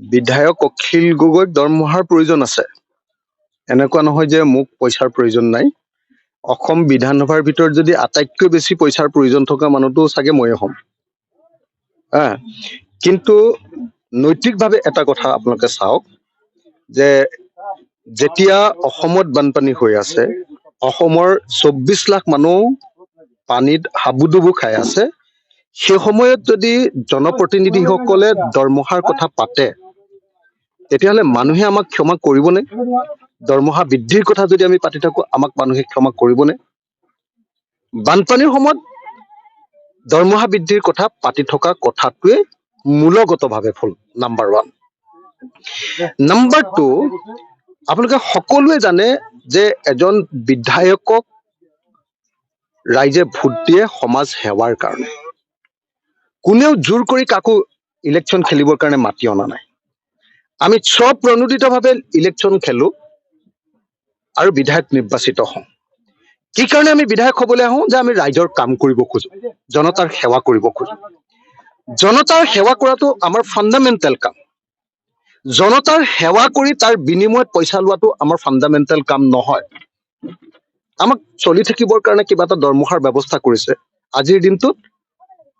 বিধায়ক অখিল গগৈক দৰমহাৰ প্ৰয়োজন আছে। এনেকুৱা নহয় যে মোক পইচাৰ প্ৰয়োজন নাই। অসম বিধানসভাৰ ভিতৰত যদি আটাইতকৈ বেছি পইচাৰ প্ৰয়োজন থকা মানুহটো চাগে ময়ে হ'ম। হা কিন্তু নৈতিকভাৱে এটা কথা আপোনালোকে চাওক যে যেতিয়া অসমত বানপানী হৈ আছে অসমৰ চৌব্বিছ লাখ মানুহ পানীত হাবুডুবু খাই আছে সেই সময়ত যদি জনপ্ৰতিনিধিসকলে দৰমহাৰ কথা পাতে তেতিয়াহ'লে মানুহে আমাক ক্ষমা কৰিবনে? দৰমহা বৃদ্ধিৰ কথা যদি আমি পাতি থাকো আমাক মানুহে ক্ষমা কৰিবনে? বানপানীৰ সময়ত দৰমহা বৃদ্ধিৰ কথা পাতি থকা কথাটোৱে মূলগতভাৱে ভুল নাম্বাৰ ওৱান নাম্বাৰ টু আপোনালোকে সকলোৱে জানে যে এজন বিধায়কক ৰাইজে ভোট দিয়ে সমাজ সেৱাৰ কাৰণে। কোনেও জোৰ কৰি কাকো ইলেকশ্যন খেলিবৰ কাৰণে মাতি অনা নাই। আমি স্বপ্ৰণোদিতভাৱে ইলেকশ্যন খেলো আৰু বিধায়ক নিৰ্বাচিত হওঁ। কি কাৰণে আমি বিধায়ক হ'বলৈ আহোঁ? যে আমি ৰাইজৰ কাম কৰিব খোজো, জনতাৰ সেৱা কৰিব খোজো। জনতাৰ সেৱা কৰাটো আমাৰ ফাণ্ডামেণ্টেল কাম। জনতাৰ সেৱা কৰি তাৰ বিনিময়ত পইচা লোৱাটো আমাৰ ফাণ্ডামেণ্টেল কাম নহয়। আমাক চলি থাকিবৰ কাৰণে কিবা এটা দৰমহাৰ ব্যৱস্থা কৰিছে। আজিৰ দিনটোত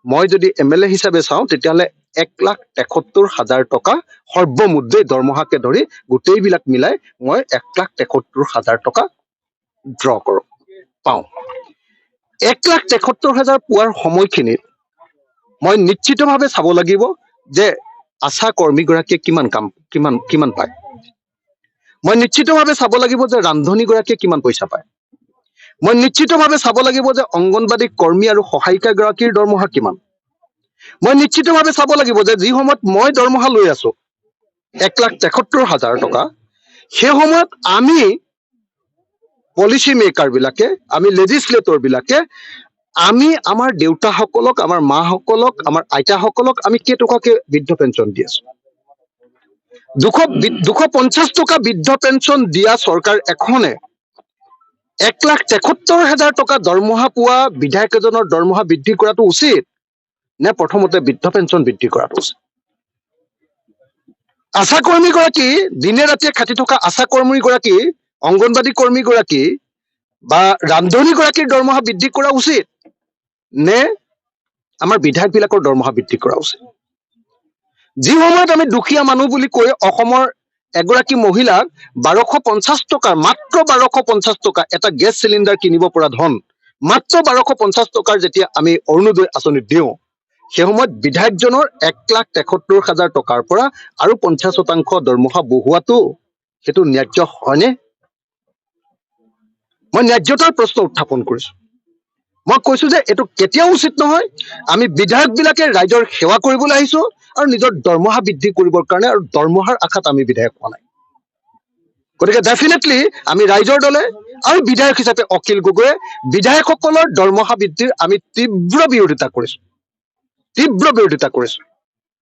মই যদি এম এল এ হিচাপে চাওঁ, তেতিয়াহ'লে এক লাখ তেসত্তৰ হাজাৰ টকা সৰ্বমুঠ দেই দৰমহাকে ধৰি গোটেইবিলাক মিলাই মই এক লাখ তেসত্তৰ হাজাৰ টকা ড্ৰ কৰোঁ, পাওঁ। এক লাখ তেসত্তৰ হাজাৰ পোৱাৰ সময়খিনিত মই নিশ্চিতভাৱে চাব লাগিব যে আশা কৰ্মীগৰাকীয়ে কিমান কাম, কিমান কিমান পায়। মই নিশ্চিতভাৱে চাব লাগিব যে ৰান্ধনীগৰাকীয়ে কিমান পইচা পায়। মই নিশ্চিতভাৱে চাব লাগিব যে অংগনবাদী কৰ্মী আৰু সহায়িকাগৰাকীৰ দৰমহা কিমান। মই নিশ্চিতভাৱে চাব লাগিব যে যি সময়ত মই দৰমহা লৈ আছো, এক লাখ তেসত্তৰ হাজাৰ টকা, সেই সময়ত আমি পলিচি মেকাৰ বিলাকে, আমি লেজিছলেটৰ বিলাকে, আমি আমাৰ দেউতাসকলক, আমাৰ মাসকলক, আমাৰ আইতাসকলক আমি কেইটকাকে বৃদ্ধ পেঞ্চন দি আছো। দুশ দুশ পঞ্চাছ টকা বৃদ্ধ পেঞ্চন দিয়া চৰকাৰ এখনে এক লাখ তেসত্তৰ হাজাৰ টকা দৰমহা পোৱা বিধায়ক এজনৰ দৰমহা বৃদ্ধি কৰাটো উচিত নে প্ৰথমতে বৃদ্ধ পেঞ্চন বৃদ্ধি কৰাটো উচিত আশা কৰ্মীগৰাকী দিনে ৰাতিয়ে খাটি থকা আশা কৰ্মীগৰাকী অংগনবাদী কৰ্মীগৰাকী বা ৰান্ধনীগৰাকীৰ দৰমহা বৃদ্ধি কৰা উচিত নে আমাৰ বিধায়কবিলাকৰ দৰমহা বৃদ্ধি কৰা উচিত? যি সময়ত আমি দুখীয়া মানুহ বুলি কৈ অসমৰ এগৰাকী মহিলাক বাৰশ পঞ্চাছ টকাৰ মাত্ৰ বাৰশ পঞ্চাছ টকা এটা গেছ চিলিণ্ডাৰ কিনিব পৰা ধন মাত্ৰ বাৰশ পঞ্চাছ টকাৰ যেতিয়া আমি অৰুণোদয় আঁচনি দিওঁ সেই সময়ত বিধায়কজনৰ এক লাখ তেসত্তৰ হাজাৰ টকাৰ পৰা আৰু পঞ্চাছ শতাংশ দৰমহা বঢ়োৱাটো সেইটো ন্যায্য হয়নে? মই ন্যায্যতাৰ প্ৰশ্ন উত্থাপন কৰিছো। মই কৈছো যে এইটো কেতিয়াও উচিত নহয়। আমি বিধায়ক বিলাকে ৰাইজৰ সেৱা কৰিবলৈ আহিছো আৰু নিজৰ দৰমহা বৃদ্ধি কৰিবৰ কাৰণে আৰু দৰমহাৰ আশাত আমি বিধায়ক হোৱা নাই। গতিকে ডেফিনেটলি আমি ৰাইজৰ দলে আৰু বিধায়ক হিচাপে অখিল গগৈয়ে বিধায়কসকলৰ দৰমহা বৃদ্ধিৰ আমি তীব্ৰ বিৰোধিতা কৰিছো। তীব্ৰ বিরোধিতা কৰিছো